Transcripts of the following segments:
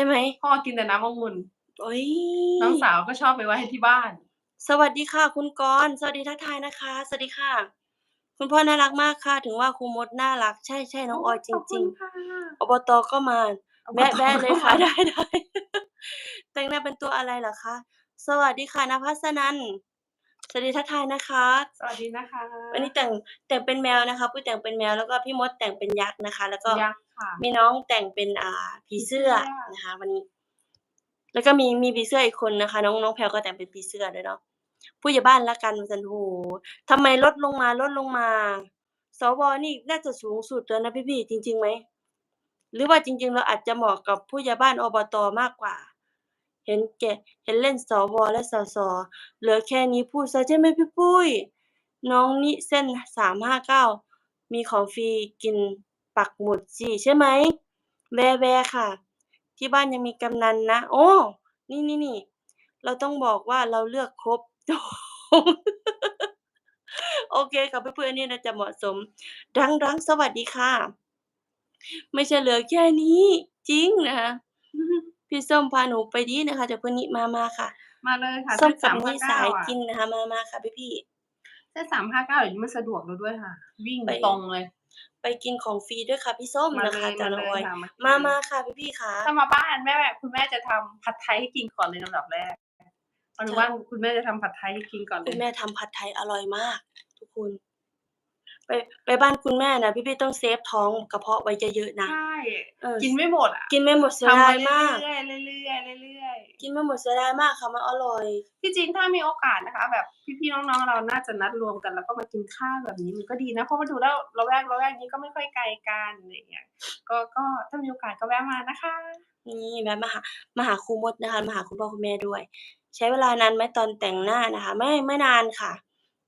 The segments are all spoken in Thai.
ช่ไหมพ่อกินแต่น้ำองุ่นโอ๊ยน้องสาวก็ชอบไปไว้ให้ที่บ้าน สวัสดีค่ะ คุณกรณ์สวัสดีทักทายนะคะ สวัสดีค่ะ คุณพ่อน่ารักมากค่ะ ถึงว่าครูมดน่ารัก ใช่ๆน้องออยจขอบคุริงณค่ะๆอบต.ก็มาอบต.แวะๆเลยค่ะก็มาได้ๆแต่งหน้าเป็นตัวอะไรเหรอคะ?สวัสดีค่ะณภัสนันท์ สวัสดีทักทายนะคะ สวัสดีนะคะวันนี้แต่งแต่งเป็นแมวนะคะปุ้ยแต่งเป็นแมวแล้วก็พี่มดแต่งเป็นยักษ์นะคะ แล้วก็ยักษ์ค่ะ มีน้องแต่งเป็นอ่าผีเสื้อผีเสื้อนะคะ วันนี้ แล้วก็มีมีผีเสื้ออีกคนนะคะ น้องน้องแพรวก็แต่งเป็นผีเสื้อด้วยเนาะผู้ใหญ่บ้านแล้วกันว่าซั่นโอ้โฮทำไมลดลงมาลดลงมา สว.นี่น่าจะสูงสุดแล้วนะพี่ๆจริงๆไหม?หรือว่าจริง ๆ เราอาจจะเหมาะกับผู้ใหญ่บ้านอบต.มากกว่า เห็นแก่ เห็นเล่นสว.และสส.เหลือแค่นี้พูดเสียใช่ไหมพี่ปุ้ย?น้องนิเส้น359มีของฟรีกินปักหมุดสิใช่ไหม?แบๆค่ะ ที่บ้านยังมีกำนันนะ โอ้นี่ๆๆเราต้องบอกว่าเราเลือกครบโอเคค่ะพี่อันนี้น่าจะเหมาะสมดังๆสวัสดีค่ะ ไม่ใช่เหลือแค่นี้ จริงนะคะ พี่ส้มพาหนูไปดีนะคะเดี๋ยวมื้อนี้มามาค่ะ มาเลยค่ะส้มเส้นกับนี่สาย359อะกินนะคะ มาๆค่ะพี่ๆเส้น359เดี๋ยวนี้มันสะดวกแล้วด้วยค่ะ วิ่งไปตรงเลย ไปกินของฟรีด้วยค่ะพี่ส้มมานะเลคะยจากมาน้องเลออยยค่ะมากิมานมาค่ะพี่ๆค่ะถ้ามาบ้านแม่คุณแม่จะทำผัดไทยให้กินก่อนเลยลำดับแรกพอถึงใช่บ้านคุณแม่จะทำผัดไทยให้กินก่อนเลคุณยแม่ทำผัดไทยอร่อยมาก ทุกคน ไปไปบ้านคุณแม่น่ะพี่ๆต้องเซฟท้องกระเพาะไว้เยอะๆนะใช่เออกินไม่หมดอะกินไม่หมดเสียทำดาไปยเรื่มากอยๆเรื่อยๆเรื่อยกินไม่หมดเสียดายมากค่ะมันอร่อยๆที่จริงถ้ามีโอกาสนะคะ แบบพี่ๆน้องๆเราน่าจะนัดรวมกันแล้วก็มากินข้าวแบบนี้มันก็ดีนะเพราะว่าดูแล้วละแวกละแวกนี้ก็ไม่ค่อยไกลกันอะไรอย่างเงี้ยก็ก็ถ้ามีโอกาสก็แวะมานะคะนี่แวะมาหามาหาครูมดนะคะมาหาคุณพ่อคุณแม่ด้วย ใช้เวลานานไหมตอนแต่งหน้านะคะ?ไม่ไม่นานค่ะ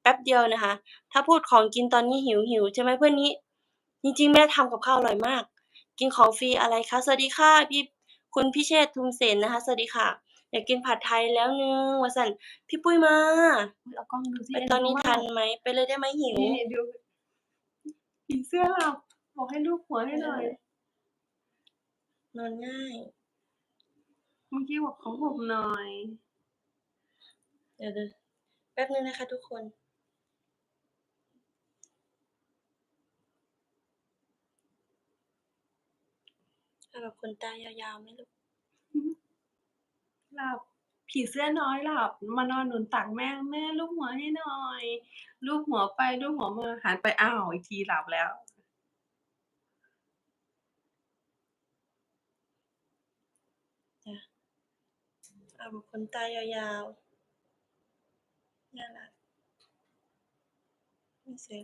แป๊บเดียวนะคะ ถ้าพูดของกินตอนนี้หิวๆใช่ไหมเพื่อนนี้ จริงๆ แม่ทำกับข้าวอร่อยมาก กินของฟรีอะไรคะ?สวัสดีค่ะพี่คุณพิเชษฐ์ทุมเสนนะคะ สวัสดีค่ะ อยากกินผัดไทยแล้วหนึ่งว่าซั่นพี่ปุ้ยมาอุ๊ยเอากล้องดูสิไปเอ็นตอนดูนี้มาทักนไหม?ไปเลยได้ไหม?หิวนี่ดูผีเสื้อหลับบอกให้ลูบหัวให้หน่อย นอนง่าย เมื่อกี้บอกขอห่มหน่อย เดี๋ยวๆแป๊บหนึ่งนะคะทุกคน เอาแบบขนตายาวๆไหมลูก?อือฮึหลับผีเสื้อน้อยหลับ มานอนหนุนตักแม่แม่ลูบหัวให้หน่อย ลูบหัวไปลูบหัวมาหันไปอ้าวอีกทีหลับแล้ว จ้ะเอาแบบขนตายาวๆน่ารักไม่สวย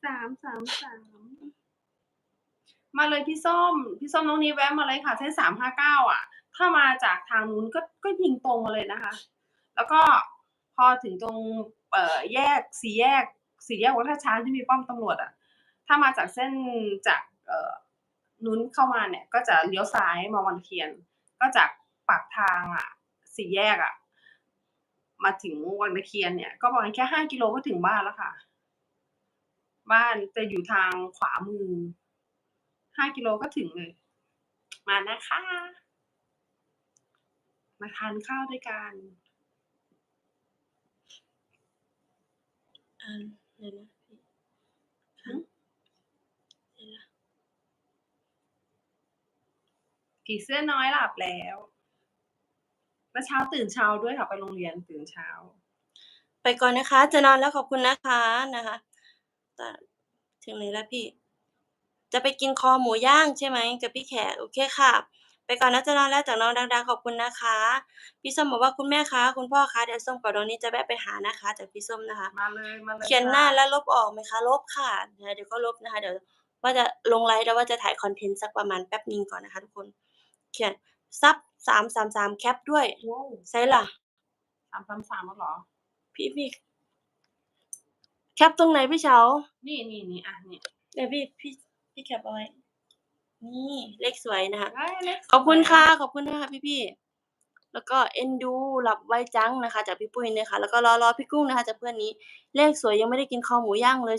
เหรอ?333มมาเลยพี่ส้ม พี่ส้มน้องนิวแวะมาเลยค่ะเส้น359อะถ้ามาจากทางนู้นก็ก็ยิงตรงมาเลยนะคะ แล้วก็พอถึงตรงเอ่อแยกสี่แยกสี่แยกวัดท่าช้างที่มีป้อมตำรวจอะ ถ้ามาจากเส้นจากเอ่อนู้นเข้ามาเนี่ย ก็จะเลี้ยวซ้ายมาวังเคียน ก็จากปากทางอะสี่แยกอะ มาถึงวังตะเคียนเนี่ย ก็ประมาณแค่5กิโลก็ถึงบ้านแล้วค่ะ บ้านจะอยู่ทางขวามือ5กิโลก็ถึงเลย มานะคะ มาทานข้าวด้วยกันอ่าเดี๋ยวนะพี่หือ?เดี๋ยวนะผีเสื้อน้อยหลับแล้วเมื่อเช้าตื่นเช้าด้วยค่ะไปโรงเรียนตื่นเช้า ไปก่อนนะคะ จะนอนแล้วขอบคุณนะคะนะคะ ตถึงไหนแล้วพี่?จะไปกินคอหมูย่างใช่ไหม?กับพี่แขกโอเคค่ะ ไปก่อนนะจะนอนแล้วจากน้องดังๆขอบคุณนะคะ พี่ส้มบอกว่า"คุณแม่คะคุณพ่อคะเดี๋ยวส้มกับน้องนิดจะแวะไปหานะคะ"จากพี่ส้มนะคะ มาเลยมาเลยเขียนค่หน้าแล้ะวลบออกไหมคะ?ลบค่ะเดี๋ยวเดี๋ยวก็ลบนะคะ เดี๋ยวว่าจะลงไลฟ์แล้วว่าจะถ่ายคอนเทนต์สักประมาณแป๊บหนึ่งก่อนนะคะทุกคน เขียนซับ333แคปด้วยโอ้ไสล่ะ?333แล้วเหรอ?พี่พี่ แคปตรงไหนพี่เฉา?นี่ๆๆอะนี่เดี๋ยวพี่พี่พี่แคปเอาไว้ นี่เลขสวยนะคะเฮ้ยเลขขอบคุณสวยค่ะ ขอบคุณนะคะพี่ๆแล้วก็เอ็นดูหลับไวจังนะคะ จากพี่ปุ้ยนะคะ แล้วก็รอๆพี่กุ้งนะคะจากเพื่อนนี้ เลขสวยยังไม่ได้กินคอหมูย่างเลย